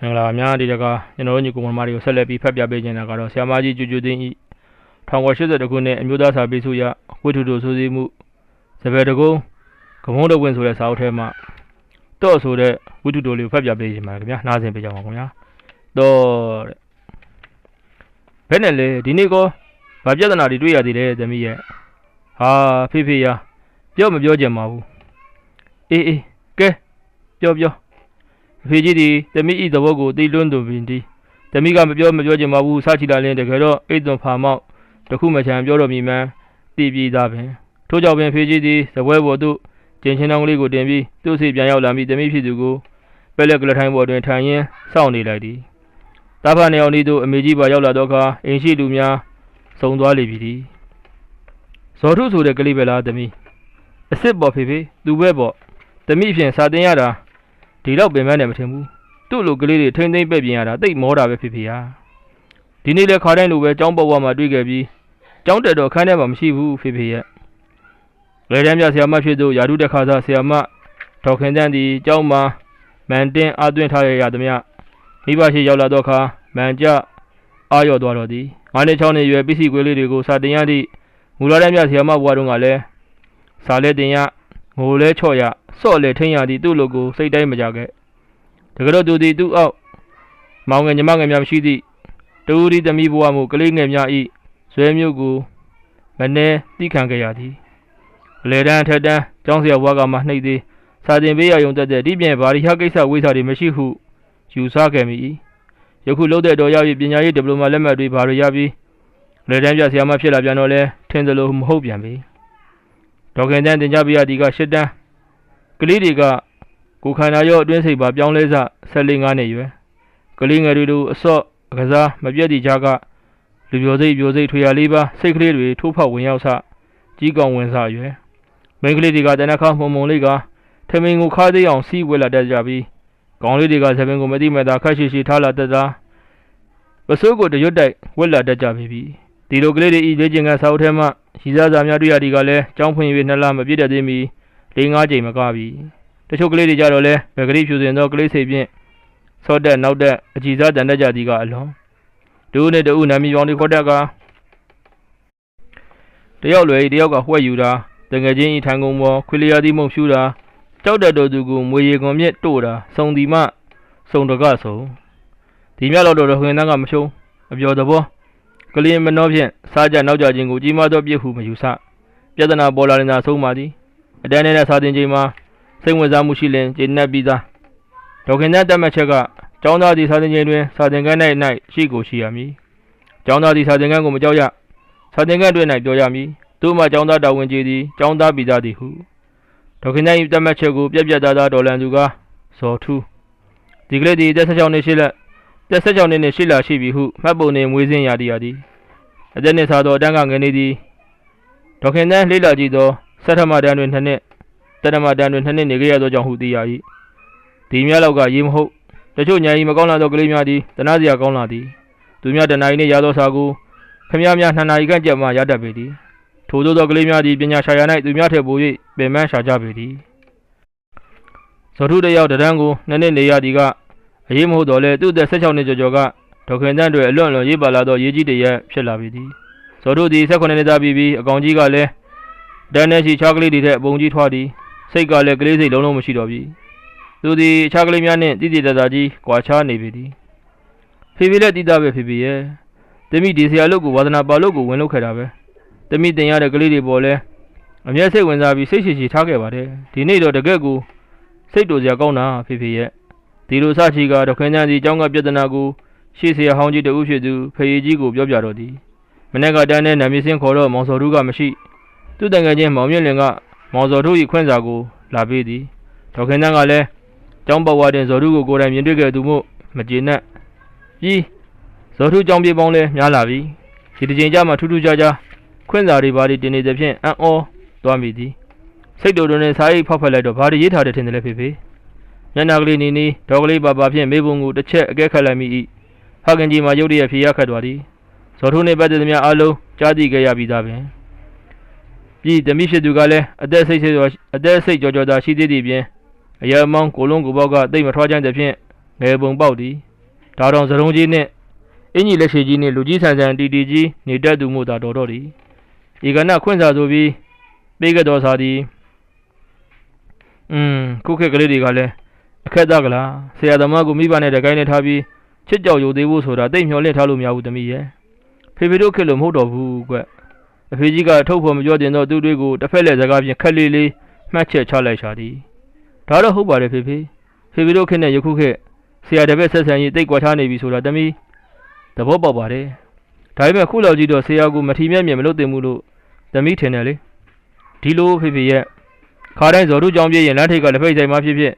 မင်္ဂလာပါများဒီတကကျွန်တော်တို့ညီကိုမမတွေကိုဆက်လက်ပြီးဖတ်ပြပေးခြင်းတာကတော့ဆ iam မကြီးကျူကျူသိန်းဤ1982ခုနှစ်အမျိုးသားစာပေစုရဝိထုတို့ဆိုစည်းမှုစပယ်တကုန်းကမုန်းတော်ဝင်ဆိုတဲ့စာအုပ်ထဲမှာတော့ဆိုတဲ့ဝိထုတို့လေးကိုဖတ်ပြပေးခြင်းပါခင်ဗျာနားဆင်ပေးကြပါဦးခင်ဗျာတော့တဲ့ဘယ်နဲ့လဲဒီနေ့ကောဗာပြဿနာတွေတွေ့ရသေးတယ်သမီးရဲ့ဟာဖေးဖေးရပြောမပြောကြမှာဘူးအေးအေးကဲပြောပြော အဖေကြီးသည်တမိဤသဘောကိုသိလွန်းသူပင်သည်တမိကမပြောမပြောချင်ပါဘူးစချီလာလင်းတကယ်တော့အိတ်သွန်ဖာမောက်တခုမချံပြောတော်မီမှန်းသိပြီးသားပင်ထို့ကြောင့်ပင်ဖေကြီးသည်သပွဲပေါ်သို့ကျင်ချင်းတောင်းကလေးကိုတင်ပြီးသူ့စီပြန်ရောက်လာပြီးတမိဖြစ်သူကိုပဲလက်ကလထိုင်းပေါ်တွင်ထိုင်ရင်းစောင့်နေလိုက်သည်တာဖာနေအောင်ဒီသို့အမေကြီးပါရောက်လာတော့အခါအိမ်ရှိလူများစုံသွားလေပြီသည်ဇော်ထုဆိုတဲ့ကလေးပဲလားတမိအစ်စ်ပေါ်ဖေဖေသူပဲပေါ့တမိဖြင့်စာတင်ရတာ ဒီတော့ပင်မနဲ့မထင်ဘူးသူ့လိုကလေးတွေထိမ့်သိမ့်ပဲ့ပြင်ရတာတိတ်မောတာပဲဖြစ်ဖြစ်ဟာဒီနေ့လဲခါတိုင်းလိုပဲကျောင်းပေါ်ဝမှာတွေ့ခဲ့ပြီးကျောင်းတက်တော့ခန်းထဲမှာမရှိဘူးဖြစ်ဖြစ်ရဲ့လေတန်းပြဆရာမဖြစ်သူယာတုတက်ခါစားဆရာမဒေါခင်တန်းဒီကျောင်းမှာမန်တင်းအသွင်းထားရရသည်မမိဘရှိရောက်လာတော့ခါမန်ကြအာရော့သွားတော့သည်ငါးနှစ်ချောင်းနှစ်ရွယ်ပစ္စည်းကွေးလေးတွေကိုစာတင်ရသည့်မူလာတန်းပြဆရာမဘွားတို့ကလည်းစာလဲတင်ရငိုလဲချော့ရ စော့လဲထိန်ရသည့်သူ့လိုကိုစိတ်တိုင်းမကြခဲ့တကယ်တော့သူသည်သူ့အောက်မောင်ငယ်ညီမငယ်များမရှိသည့်တူရီသမီးဘဝမှုကလေးငယ်များဤဇွဲမျိုးကိုမနှဲတိခံခဲ့ရသည်အလေတန်းအထက်တန်းကျောင်းဆရာဘွားကမှနှိပ်သည်စာတင်ပေးရယုံတက်တဲ့ဒီပြင်ဘာရီဟာကိစ္စဝိစာတွေမရှိဟုယူဆခဲ့မိ၏ယခုလုံးတဲ့တော်ရောက်ပြီးပညာရေးဒီပလိုမာလက်မှတ်တွေဘာတွေရပြီးလေတန်းပြဆရာမဖြစ်လာပြန်တော့လဲထင်သလိုမဟုတ်ပြန်ပြီဒေါက်ခင်တန်းတင်ကြပြရသည်ကရှစ်တန်းက လေးတွေကကိုယ်ခန္ဓာရောအတွင်းစိတ်ပါပြောင်းလဲစ14ငါးနှစ်ရွယ်ကလေးငယ်တွေတို့အစော့အကစားမပြတ်သည့်ကြားကလူပြိုစိတ်ပြိုစိတ်ထွေရလေးပါစိတ်ကလေးတွေထိုးဖောက်ဝင်ရောက်စကြီးကောင်ဝင်စရွယ်မိန်းကလေးတွေကတနခါမှုံမှုံလေးကထမင်းကိုခါသေးအောင်စီးဝဲလာတတ်ကြပြီးကောင်လေးတွေကသပင်ကိုမတိမဲ့သာခက်ရှိရှိထားလာတတ်သာပစိုးကိုတရွတ်တိုက်ဝက်လာတတ်ကြပြီဒီလိုကလေးတွေဤလေးကျင်ကဆောက်ထဲမှရှိစားစာများတွေ့ရသည်ကလည်းကြောင်းဖွင့်၍နှစ်လမပြည့်တတ်သေးမီ ၄၅ချိန်မကပြီတချို့ကလေးတွေကြတော့လဲဘယ်ကလေးဖြူစင်သောကလေးစိတ်ဖြင့်ဆော့တက်နောက်တက်အကြည်စားတန်တက်ကြသည်ကအလွန်တူနဲ့တူနာမီပေါင်းတွေခေါ်တက်ကတယောက်လွယ်တယောက်ကဝှက်ယူတာတငယ်ချင်းဤထိုင်ကုန်ပေါ်ခွေလျာသည်မုံဖြူတာကြောက်တက်တော်သူကိုမွေရီကွန်မြက်တို့တာစုံဒီမစုံတကဆုံဒီမြလောက်တော့ဟွင်တန်းကမဖြုံးအပြော်သဘောကလေးမနှောဖြင့်စားကြနောက်ကြခြင်းကိုကြီးမားသောပြစ်ဟုမယူဆပြဿနာပေါ်လာရင်သာဆုံးပါသည် အတန်းနဲ့စာတင်ချိန်မှာစိတ်ဝင်စားမှုရှိလင်ကျေနပ်ပြီးသားဒေါခင်တဲ့တက်မှတ်ချက်ကကျောင်းသားဒီစာသင်ချိန်တွင်စာသင်ခန်း၌၌ရှိကိုရှိရမည်ကျောင်းသားဒီစာသင်ခန်းကိုမကြောက်ရစာသင်ခန်းတွင်၌ပြောရမည်သူမှကျောင်းသားတော်ဝင်ကြီးသည်ကျောင်းသားပြီးသားသည်ဟုဒေါခင်တဲ့တက်မှတ်ချက်ကိုပြက်ပြက်သားသားတော်လန်သူကဇော်ထူးဒီကလေးသည်တက်16နှစ်ရှိလက်တက်16နှစ်နှင့်ရှိလာရှိပြီဟုမှတ်ပုံနှင့်မွေးစင်းရသည်ရသည်အသက်နှင့်သာသောအတန်းကငယ်နေသည်ဒေါခင်တဲ့လေးလာကြည့်သော ဆက်ထမတန်းတွင်နှစ်နှစ်တရမတန်တွင်နှစ်နှစ်နေခဲ့ရသောကြောင့်ဟုသိရ၏ဒီများလောက်ကရေးမဟုတ်တချို့ညာကြီးမကောင်းလာသောကလေးများသည်တနာစရာကောင်းလာသည်သူများတနာရီနှင့်ရသောစာကိုခမည်းများနှစ်နာရီခန့်ကြက်မှရတတ်ပေသည်ထိုသို့သောကလေးများသည်ပညာရှာရ၌သူများထက်ပို၍ပင်ပန်းရှာကြပေသည်ဇော်ထုတစ်ယောက်တရန်းကိုနှစ်နှစ်နေရသည်ကအရေးမဟုတ်တော့လဲသူ့သက်16နှစ်ကျော်ကျော်ကဒေါခင်တန်းတွေအလွန်အလွန်ရေးပါလာသောရေးကြီးတရက်ဖြစ်လာပေသည်ဇော်ထုသည်18နှစ်သားပြီးပြီးအကောင်ကြီးကလည်း တန်းနဲ့ရှိချောကလေးတွေထက်အပုံကြီးထွားသည်စိတ်ကလည်းကလေးစိတ်လုံးလုံးမရှိတော့ပြီသူသည်အခြားကလေးများနှင့်တည်တည်တသာကြီးကွာခြားနေပြီသည်ဖေဖေလည်းတည်တာပဲဖေဖေရဲ့တမိဒီဆရာလို့ကိုဝါသနာပါလို့ကိုဝင်လုပ်ခဲ့တာပဲတမိတင်ရတဲ့ကလေးတွေပေါ်လဲအမျက်စိတ်ဝင်စားပြီးစိတ်ရှိရှိထားခဲ့ပါတယ်ဒီနေ့တော့တကယ့်ကိုစိတ်တူစရာကောင်းတာဖေဖေရဲ့ဒီလိုစချီကတော့ခင်းချမ်းစီအကြောင်းကပြဿနာကိုရှေ့ဆရာဟောင်းကြီးတဦးဖြစ်သူဖေရီကြီးကိုပြောပြတော့သည်မနေ့ကတန်းနဲ့နာမည်စင်းခေါ်တော့မောင်စော်ထူးကမရှိ သူ့တန်ငယ်ချင်းမောင်မြင့်လင်ကမောင်ဇော်တို့၏ခွင့်စာကိုလာပေးသည်ဒေါခင်တန်းကလည်းကျောင်းပေါ်ဝတင်ဇော်တို့ကိုကိုယ်တိုင်မြင်တွေ့ခဲ့သူမို့မကျေနပ်ပြီးဇော်တို့ကျောင်းပြေပေါင်းလဲများလာပြီဒီတစ်ချိန်ကျမှထူးထူးခြားခြားခွင့်စာတွေဘာတွေတင်နေသဖြင့်အံ့ဩသွားမိသည်စိတ်တူတူနဲ့စာရိပ်ဖောက်ဖက်လိုက်တော့ဘာတွေရေးထားတယ်ထင်တယ်လဲဖေဖေညနာကလေးနီနီဒေါကလေးပါပါဖြင့်မေဘုံကိုတစ်ချက်အကဲခတ်လိုက်မိ၏ဖခင်ကြီးမှာရုတ်တရက်ဖြေရခတ်သွားသည်ဇော်ထိုးနှင့်ပတ်သက်သမျှအလုံးကြားသိခဲ့ရပြီးသားပင် ပြီးတမိဖြစ်သူကလည်းအသက်စိတ်စိတ်တော်အသက်စိတ်ကြောကြောသာရှိသေးသည်ဖြင့်အရာမောင်းကိုလုံးကိုပေါက်ကတိတ်မထွားကြတဲ့ဖြင့်ငယ်ပုံပေါက်သည်ဒါတောင်စရုံးကြီးနဲ့အင်ကြီးလက်ရှိကြီးနဲ့လူကြီးဆန်ဆန်တီတီကြီးနေတတ်သူမို့သာတော်တော်သည်ဤကနခွင့်စာဆိုပြီးပေးကြတော်စာသည်อืมခုခေတ်ကလေးတွေကလည်းအခက်သားကလားဆရာသမားကိုမိဘနဲ့တကိုင်းနဲ့ထားပြီးချစ်ကြောက်ယူသေးဖို့ဆိုတာတိတ်မျောလင့်ထားလို့မရဘူးသမီးရဲ့ဖေဖေတို့ခေတ်လို့မဟုတ်တော့ဘူးကွ အဖေကြီးကထုတ်ဖို့မပြောတင်တော့သူတို့ကိုတစ်ဖက်လက်စကားဖြင့်ခက်လေးလေးမှတ်ချက်ချလိုက်ရှာသည်ဒါတော့ဟုတ်ပါတယ်ဖေဖေဖေဖေတို့ခေတ်နဲ့ယခုခေတ်ဆရာတပည့်ဆက်ဆံရေးတိတ်ကွာထားနေပြီဆိုတာသမီးသဘောပေါက်ပါတယ်ဒါပေမဲ့ခုလောက်ကြီးတော့ဆရာကမထီမဲ့မြင်မလို့တင်မှုလို့သမီးထင်တယ်လေဒီလိုဖေဖေရဲ့ခါတိုင်းဇော်တို့ကြောင်းပြည့်ရင်လမ်းထိပ်ကလက်ဖိတ်ဆိုင်မှဖြစ်ဖြစ်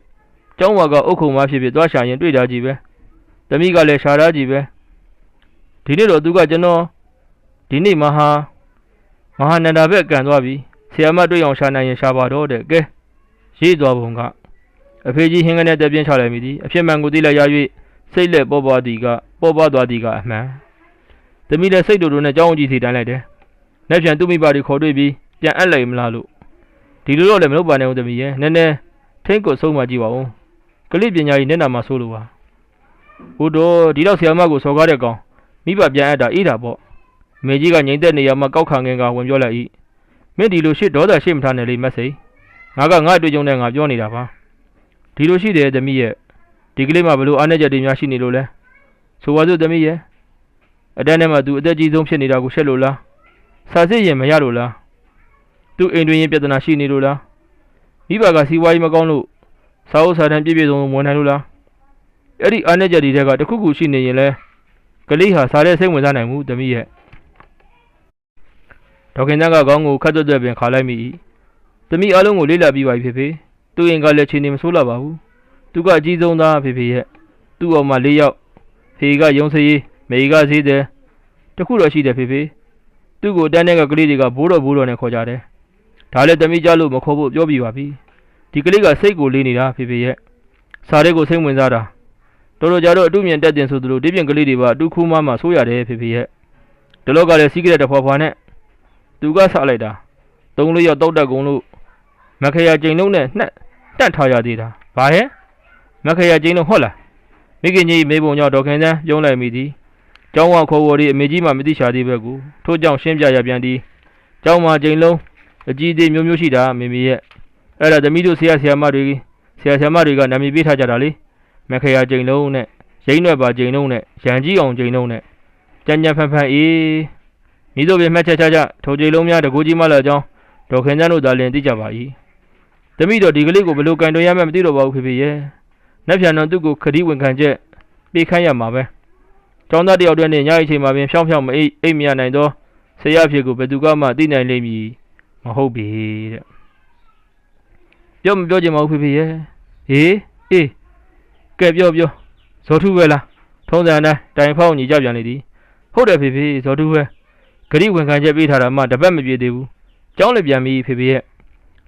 ကျောင်းဝါကအုတ်ခုံမှဖြစ်ဖြစ်သွားရှာရင်တွေ့တာကြီးပဲသမီးကလည်းရှာတာကြီးပဲဒီနေ့တော့သူကကျွန်တော်ဒီနေ့မဟာ မဟာနန္ဒာဘက်ကန်သွားပြီဆရာမတွေ့အောင်ရှာနိုင်ရင်ရှာပါတော့တဲ့ကဲရေးသွားပုံကအဖေကြီးဟင်းကနေတက်ပြင်းချလိုက်မိသည်အဖြစ်မှန်ကိုသိလိုက်ရ၍စိတ်လက်ပေါ်ပွားသည်ကပေါ်ပွားသွားသည်ကအမှန်သမီးလည်းစိတ်တူတူနဲ့ကြောင်းကြီးစီတန်းလိုက်တယ်။လက်ပြန်သူ့မိဘတွေခေါ်တွေ့ပြီးပြန်အပ်လိုက်မလားလို့ဒီလိုတော့လည်းမလုပ်ပါနဲ့ဦးသမီးရဲ့နည်းနည်းထိတ်ကိုဆုံးမကြည့်ပါဦးကလိပညာကြီးမျက်နှာမှာဆိုးလို့ပါဟိုတော့ဒီတော့ဆရာမကိုစော်ကားတဲ့ကောင်မိဘပြန်အပ်တာအေးတာပေါ့ မေကြီးကငိမ့်သက်နေရမှာကောက်ခံငင်ကဝင်ပြောလိုက်၏မင်းဒီလိုရှစ်ဒေါသရှစ်မထားနဲ့လေမက်စိငါကငါအတွေ့အကြုံနဲ့ငါပြောနေတာပါဒီလိုရှိတယ်သမီးရဲ့ဒီကလေးမှဘလို့အားနေချက်တွေများရှိနေလို့လဲဆိုပါစို့သမီးရဲ့အတန်းထဲမှာသူအသက်ကြီးဆုံးဖြစ်နေတာကိုရှက်လို့လားစာစစ်ရင်မရလို့လားသူအိမ်တွင်ရင်ပြဿနာရှိနေလို့လားမိဘကစီးပွားရေးမကောင်းလို့စာအုပ်စာတမ်းပြည့်ပြည့်စုံစုံဝန်နိုင်လို့လားအဲ့ဒီအားနေချက်တွေတဲကတစ်ခုခုရှိနေရင်လဲကလေးဟာစားတဲ့စိတ်ဝင်စားနိုင်မှုသမီးရဲ့ ဒေါခင်တန်းကခေါင်းကိုခတ်သွက်သွက်ပင်ခါလိုက်မိ၏သမီးအလုံးကိုလေးလာပြီးပါပြီဖေဖေသူရင်ကလည်းခြေနေမဆိုးလာပါဘူးသူကအကြီးဆုံးသားဖေဖေရဲ့သူ့အောင်မှာ၄ယောက်ဖေကရုံးစရေးမေကဈေးတယ်တခုတော့ရှိတယ်ဖေဖေသူ့ကိုတန်းတဲ့ကကလေးတွေကဘိုးတော်ဘိုးတော်နဲ့ခေါ်ကြတယ်ဒါလည်းတမိကြလို့မခေါ်ဖို့ပြောပြပါပြီဒီကလေးကစိတ်ကိုလေးနေတာဖေဖေရဲ့စားတဲ့ကိုစိတ်ဝင်စားတာတော်တော်ကြတော့အတုမြင်တက်တင်ဆိုသလိုဒီပြင်ကလေးတွေပါအတူခူးမမှဆိုးရတယ်ဖေဖေရဲ့ဒီလောကလည်းစီးကြတဲ့တဖွာဖွာနဲ့ သူကဆလိုက်တာသုံးလေးယောက်တောက်တက်ကုန်လို့မခရကျိန်လုံးနဲ့နှက်တက်ထားရသေးတာဘာဟဲ့မခရကျိန်လုံးဟုတ်လားမိခင်ကြီးမေးပုံကြောင့်ဒေါခင်စန်းပြုံးလိုက်မိသည်ကျောင်းဝခေါ်ဝေါ်ဒီအမေကြီးမှမသိရှာသေးပဲကူထို့ကြောင့်ရှင်းပြရပြန်သည်ကျောင်းမှာကျိန်လုံးအကြီးသေးမျိုးမျိုးရှိတာမေမေရဲ့အဲ့ဒါသမီးတို့ဆရာဆရာမတွေဆရာဆရာမတွေကနာမည်ပေးထားကြတာလေမခရကျိန်လုံးနဲ့ရိမ့်ရွက်ပါကျိန်လုံးနဲ့ရန်ကြီးအောင်ကျိန်လုံးနဲ့ကြံကြံဖန်ဖန်အေး မိတို့ပြမှတ်ချက်ချကြထိုကျိန်လုံးများတကူကြီးမလာကြောင်းဒေါခင်စန်းတို့သာလင်သိကြပါ၏သမီးတို့ဒီကလေးကိုဘယ်လိုကင်တွယ်ရမှန်းမသိတော့ပါဘူးဖေဖေရဲ့။နက်ဖြန်တော့သူ့ကိုခရီးဝင်ခံချက်ပေးခိုင်းရမှာပဲ။ကျောင်းသားတယောက်တည်းနဲ့ညအချိန်မှာပင်ဖြောင်းဖြောင်းမအိပ်အိပ်မရနိုင်တော့ဆရာဖြစ်ကိုဘယ်သူကမှသိနိုင်လိမ့်မည်မဟုတ်ပြီတဲ့။ပြောမပြောချင်ပါဘူးဖေဖေရဲ့။ဟေးအေးကဲပြောပြောဇော်ထုပဲလားထုံးစံအတိုင်းတိုင်ဖောက်ညီကြပြန်လေသည်။ဟုတ်တယ်ဖေဖေဇော်ထုပဲ ခရီးဝင်ခံချက်ပေးထားတာမှတပတ်မပြေသေးဘူး။ကျောင်းလည်းပြန်ပြီဖေဖေရဲ့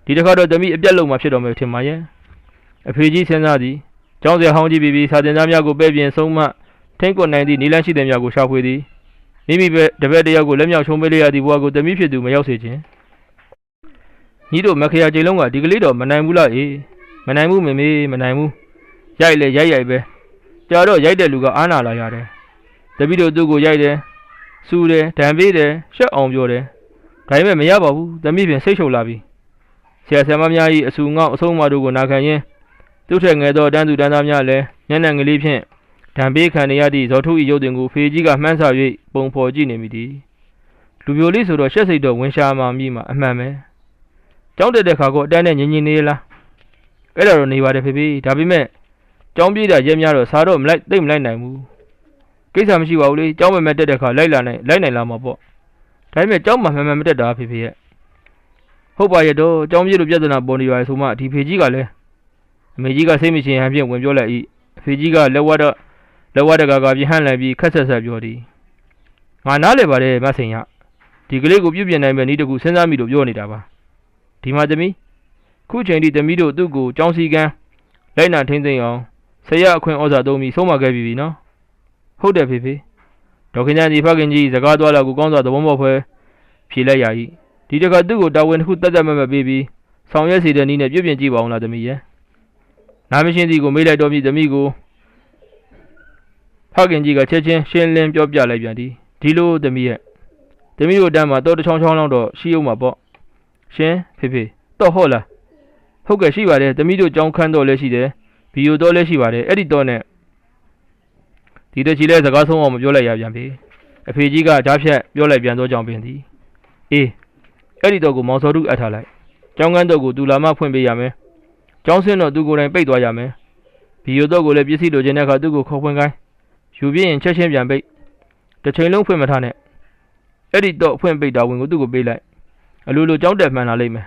ဒီတစ်ခါတော့သမီးအပြက်လုံးမှဖြစ်တော်မယ်ထင်ပါရဲ့အဖေကြီးစဉ်းစားသည်ကျောင်းဆရာဟောင်းကြီးပြီးပြီးစာသင်သားများကိုပဲ့ပြင်ဆုံးမထိမ့်ကွနိုင်သည့်နီလန်းရှိတဲ့များကိုရှာဖွေသည်မိမိပဲတပည့်တယောက်ကိုလက်မြောက်ချုံပေးလိုက်ရသည့်ဘဝကိုသမီးဖြစ်သူမရောက်စေခြင်းညီတို့မခရကြိမ်လုံးကဒီကလေးတော့မနိုင်ဘူးလားအေးမနိုင်ဘူးမေမေမနိုင်ဘူးရိုက်လေရိုက်ရိုက်ပဲကြာတော့ရိုက်တဲ့လူကအားနာလာရတယ်တပည့်တို့သူ့ကိုရိုက်တယ် စူတယ်ဒဏ်ပေးတယ်ရှက်အောင်ပြောတယ်ဒါပေမဲ့မရပါဘူးသမီးပြင်စိတ်ရှုပ်လာပြီဆရာဆရာမများ၏အဆူငေါအဆုံးအမတို့ကိုနာခံရင်းသူထက်ငယ်သောတန်းသူတန်းသားများလည်းညံ့ညံ့ကလေးဖြင့်ဒံပေးခံနေရသည့်ဇော်ထု၏ရုပ်တင်ကိုဖေကြီးကမှန်းဆ၍ပုံဖော်ကြည့်နေမိသည်လူပြိုလေးဆိုတော့ရှက်စိတ်တော့ဝင်ရှာမှမိမှအမှန်ပဲကျောင်းတက်တဲ့ခါကအတန်းနဲ့ညင်ညင်နေလားအဲ့ဒါတော့နေပါတယ်ဖေဖေဒါပေမဲ့ကျောင်းပြေးတာရဲများတော့စားတော့မလိုက်သိမ့်မလိုက်နိုင်ဘူး ကိစ္စမရှိပါဘူးလေကျောင်းမမတက်တဲ့ခါလိုက်လာနိုင်လိုက်နိုင်လာမှာပေါ့ဒါပေမဲ့ကျောင်းမှာမှန်မှန်မတက်တာဖေဖေရဲ့ဟုတ်ပါရဲ့တော့ကြောင်းပြေလို့ပြဿနာပေါ်နေပါလေဆိုမှဒီဖေကြီးကလည်းအမေကြီးကစိတ်မရှင်ဟန်ဖြင့်ဝင်ပြောလိုက်၏အဖေကြီးကလက်ဝတ်တော့လက်ဝတ်တကာကပြဟန့်လိုက်ပြီးခက်ဆက်ဆက်ပြောသည်ငါနားလေပါတယ်မဆင်ရဒီကလေးကိုပြုပြင်နိုင်မယ်ဤတကူစဉ်းစားမိလို့ပြောနေတာပါဒီမှာသမီးခုချိန်ထိသမီးတို့သူ့ကိုကြောင်းစီကန်းလိုက်နာထင်းသိမ်းအောင်ဆရာအခွင့်ဩဇာသုံးပြီးဆုံးမခဲ့ပြီပြီနော် ဟုတ်တယ်ဖေဖေဒေါခင်ကျန်ဒီဖခင်ကြီးစကားသွားလာကိုကောင်းစွာသဘောပေါက်ဖွဲဖြေလိုက်ရ၏ဒီတခါသူ့ကိုတာဝန်တစ်ခုတတ်တတ်မဲ့မဲ့ပေးပြီးဆောင်ရွက်စီတဲ့နည်းနဲ့ပြုပြင်ကြည့်ပါအောင်လားသမီးရဲ့နာမရှင်စီကိုမေးလိုက်တော့မြည်သမီးကိုဖခင်ကြီးကချက်ချင်းရှင်းလင်းပြောပြလိုက်ပြန်သည်ဒီလိုသမီးရဲ့သမီးတို့တန်းမှာတော့တစ်ချောင်းချောင်းလောက်တော့ရှိအောင်မှာပေါ့ရှင်ဖေဖေတော့ဟုတ်လားဟုတ်ကဲ့ရှိပါတယ်သမီးတို့ကြောင်းခန်းတော့လည်းရှိတယ်ဗီယိုတော့လည်းရှိပါတယ်အဲ့ဒီတော့နဲ့ ဒီတချီလဲစကားဆုံးအောင်မပြောလိုက်ရပြန်ပြီအဖေကြီးကကြားဖြတ်ပြောလိုက်ပြန်သောကြောင့်ပင်သည်အေးအဲ့ဒီတော့ကိုမောင်စောတုအပ်ထားလိုက်ကြောင်းကန်းတော့ကိုသူလာမဖွင့်ပေးရမယ်ကျောင်းစင်းတော့သူကိုယ်တိုင်ပိတ်သွားရမယ်ဗီယိုတော့ကိုလည်းပစ္စည်းလိုချင်တဲ့အခါသူ့ကိုခေါ်ဖွင့်ခိုင်းယူပြင်းရင်ချက်ချင်းပြန်ပိတ်တစ်ချိန်လုံးဖွင့်မထားနဲ့အဲ့ဒီတော့ဖွင့်ပိတ်တာဝင်ကိုသူ့ကိုပေးလိုက်အလိုလိုကြောင်းတက်မှန်လာလိမ့်မယ်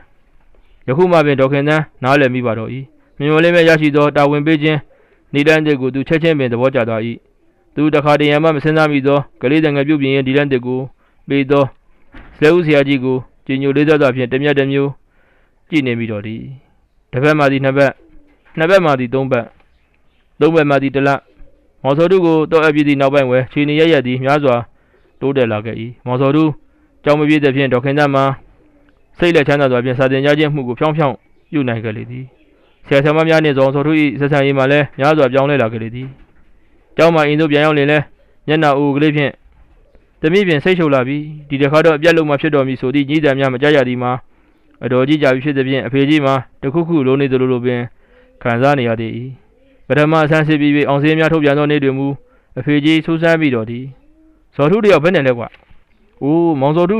ယခုမှပင်ဒေါက်ခင်သန်းနားလည်မိပါတော့၏မြင်မလေးမဲ့ရရှိသောတာဝန်ပေးခြင်းနေတန်းတဲ့ကိုသူချက်ချင်းပင်သဘောကျသွား၏ သူတခါတရံမှမစင်စားမိသောကလေးတငယ်ပြုတ်ပြင်းရင်ဒီလန်းတဲ့ကိုပေးသောဆဲဦးဆရာကြီးကိုကြည်ညိုလေးစားစွာဖြင့်တမျက်တစ်မျိုးကြည်နေမိတော့သည်တစ်ဖက်မှသည်နှစ်ဖက်နှစ်ဖက်မှသည်သုံးဖက်သုံးဖက်မှသည်တစ်လမော်စောတုကိုတော့အပ်ပြီးသည့်နောက်ပိုင်းဝဲခြေနေရရသည်များစွာတိုးတက်လာခဲ့၏မော်စောတုကြောင်မပြည့်တဲ့ဖြင့်ဒေါခင်သန်းမှာစိတ်လက်ချမ်းသာစွာဖြင့်စာတင်ကြားခြင်းမှုကိုဖြောင်းဖြောင်းပြုနိုင်ခဲ့လေသည်ဆရာဆရာမများနှင့်ဇော်စောတု၏ဆက်ဆံရေးမှာလည်းများစွာပြောင်းလဲလာခဲ့လေသည် ကျောင်းမှာအင်းတို့ပြန်ရောက်လင်လဲမျက်နှာအူကလေးဖြင့်တမိဖြင့်စိတ်ရှုပ်လာပြီးဒီတစ်ခါတော့အပြက်လုံးမှဖြစ်တော်မူဆိုသည့်ညီးတံများမကြကြသည်မှာအတော်ကြီးကြာပြီဖြစ်သည်ဖြင့်အဖေကြီးမှာတခုခုလုံးနေသလိုလိုပင်ခံစားနေရသည်ပထမဆန်းစစ်ပြီးပြီးအောင်စင်းများထုတ်ပြန်သောနေ့တွင်မူအဖေကြီးစူးစမ်းပြီးတော့သည်ဇော်ထုတယောက်ဘယ်နဲ့လဲကွာ။အိုးမောင်ဇော်ထု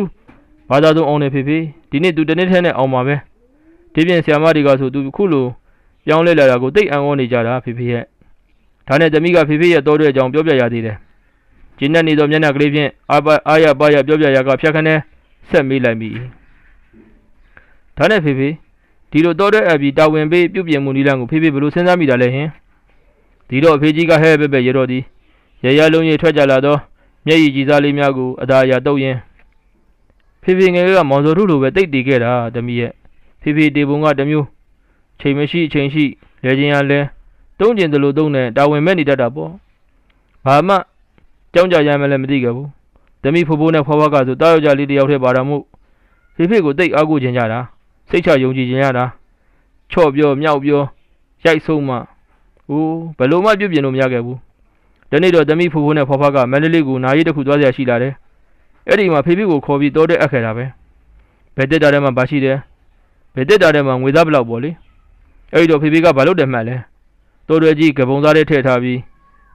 ဘာသာသုံးအောင်နေဖေဖေဒီနေ့သူတနေ့ထဲနဲ့အောင်ပါပဲ။ဒီပြင်ဆရာမတွေကဆိုသူခုလိုပြောင်းလဲလာတာကိုသိအံ့ဩနေကြတာဖေဖေရဲ့။ ဒါနဲ့တမိကဖေဖေရဲ့တော်တဲ့အကြောင်းပြောပြရသေးတယ်။ကျင်းနေသောမျက်နှာကလေးဖြင့်အာပါအာရပါရပြောပြရကဖြတ်ခနဲဆက်မေးလိုက်မိ။ဒါနဲ့ဖေဖေဒီလိုတော်တဲ့အပြီးတာဝန်ပေးပြုပြင်မှုနည်းလမ်းကိုဖေဖေဘယ်လိုစဉ်းစားမိတာလဲဟင်။ဒီတော့အဖေကြီးကဟဲ့ပဲပဲရတော့သည်ရရလုံးကြီးထွက်ကြလာသောမျက်ရည်ကြည်စားလေးများကိုအသာအရာတုပ်ရင်းဖေဖေငယ်ကမောင်စောထုလိုပဲတိတ်တည်ခဲ့တာတမီးရဲ့ဖေဖေတေပုံကတမျိုးချိန်မရှိချိန်ရှိလဲချင်းရလဲ တုံးကျင်တယ်လို့တုံးတယ်တာဝန်မဲ့နေတတ်တာပေါ့ဘာမှကြောင်းကြရမ်းမလဲမသိခဲ့ဘူးတမီးဖိုးဖိုးနဲ့ဖွားဖွားကဆိုတားယောက်ျားလေးတယောက်တည်းပါတာမို့ဖေဖေကိုတိတ်အားကိုခြင်းကြတာစိတ်ချယုံကြည်ခြင်းရတာချော့ပြောမြောက်ပြောရိုက်ဆုံးမှအိုးဘယ်လိုမှပြုတ်ပြင်လို့မရခဲ့ဘူးဒီနေ့တော့သမီးဖိုးဖိုးနဲ့ဖွားဖွားကမန္တလေးကိုနာရီတစ်ခုသွားစရာရှိလာတယ်။အဲ့ဒီမှာဖေဖေကိုခေါ်ပြီးတောတဲ့အပ်ခဲ့တာပဲ။ဘယ်တက်တာထဲမှာပါရှိတယ်။ဘယ်တက်တာထဲမှာငွေသားဘလောက်ပေါ့လေ။အဲ့ဒီတော့ဖေဖေကဘာလုပ်တယ်မှတ်လဲ။ တော်တော်ကြီးကပုံသားလေးထည့်ထားပြီး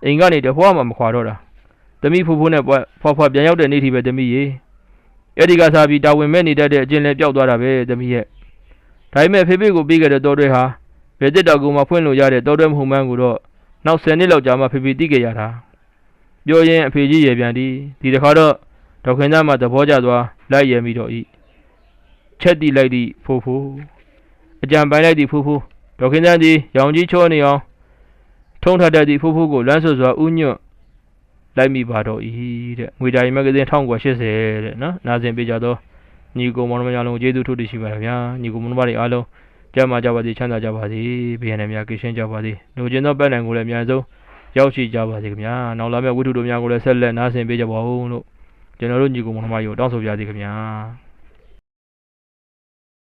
အိမ်ကနေတဟွားမှမခွာတော့တာ။သမီးဖိုးဖိုးနဲ့ဖွားဖွားပြန်ရောက်တဲ့နေ့ထိပဲသမီးရေ။အဲ့ဒီကစားပြီးတာဝန်မဲ့နေတတ်တဲ့အကျင့်လဲပျောက်သွားတာပဲသမီးရဲ့။ဒါပေမဲ့ဖေဖေကိုပြီးခဲ့တဲ့တော်တွေဟာဘယ်တက်တာကိုမှဖွင့်လို့ရတဲ့တော်တွေမဟုတ်မှန်းကိုတော့နောက်10နှစ်လောက်ကြာမှဖေဖေတိခဲ့ရတာပြောရင်အဖေကြီးရေပြန်သည်ဒီတခါတော့ဒေါခင်သားမှသဘောကျသွားလိုက်ရမိတော့ဤချက်တိလိုက်သည့်ဖိုးဖိုးအကြံပိုင်းလိုက်သည့်ဖိုးဖိုးဒေါခင်သားသည်ရောင်ကြီးချောနေအောင် ထုံထတတ်သည့်ဖိုးဖိုးကိုလမ်းဆွစွာဥညွတ်လိုက်မိပါတော့ဤတဲ့ငွေတိုင်မဂ္ဂဇင်း1980တဲ့နော်နားဆင်ပေးကြတော့ညီကိုမောင်နှမများလုံးကျေးဇူးထုတ်တရှိပါရဗျာညီကိုမောင်နှမတွေအားလုံးကြမ်းမာကြပါစေချမ်းသာကြပါစေဘုရားနဲ့များကိရှင်းကြပါစေလူကျင်သောပတ်နိုင်ကိုလည်းအများဆုံးရောက်ရှိကြပါစေခင်ဗျာနောက်လာမယ့်ဝိထုတို့များကိုလည်းဆက်လက်နားဆင်ပေးကြပါဦးလို့ကျွန်တော်တို့ညီကိုမောင်နှမရောတောင်းဆိုပြပါစေခင်ဗျာ